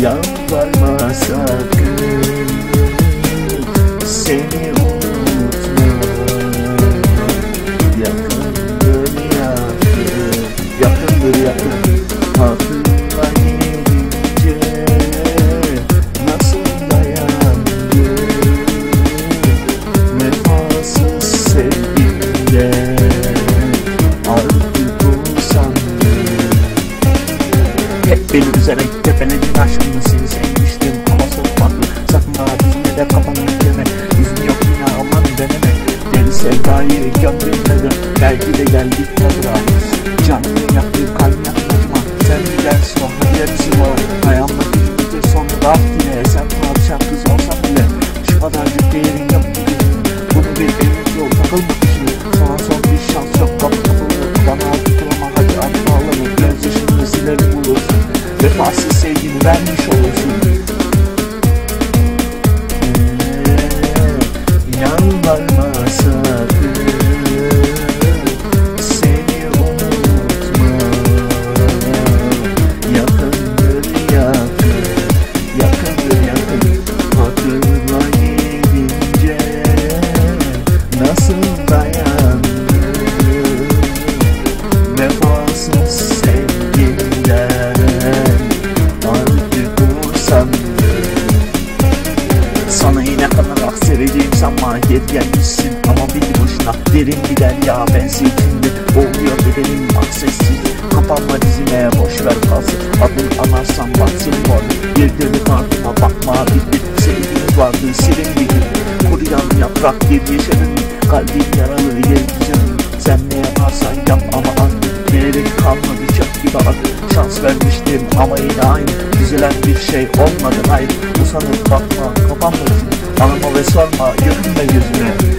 Yalvarma sakın. Seni beni üzerek tepeledin aşkını seni sevmiştim. Ama sokmadı Sakma dizine de kafanı yükleme İzni yok yine aman deneme. Deli sevdayı göndermeden Belki de geldik kadra Canım yaktı kalbim yaklaşma. Sen gel sonra gerisi var. Ayağımda bir sonra rahat yine Sen padişah sanma Geri gelmişsin ama bir boşuna Derin bir derya bensi içinde Boğuluyor bedenim bak sessiz Kapanma dizime boş ver kalsın. Adın anarsan baksın Bir dönüp ardına bakma bitti Sevgimiz vardı senin bir gün Kuruyan yaprak gibi yaşadın Kalbin yaralı canım Sen ne yaparsan yap ama artık Değerin kalmadı çok gibi artık Şans vermiştim ama yine aynı. Düzelen bir şey olmadı hayır Usanıp bakma kapanma Anama ve sorma görünme yüzüme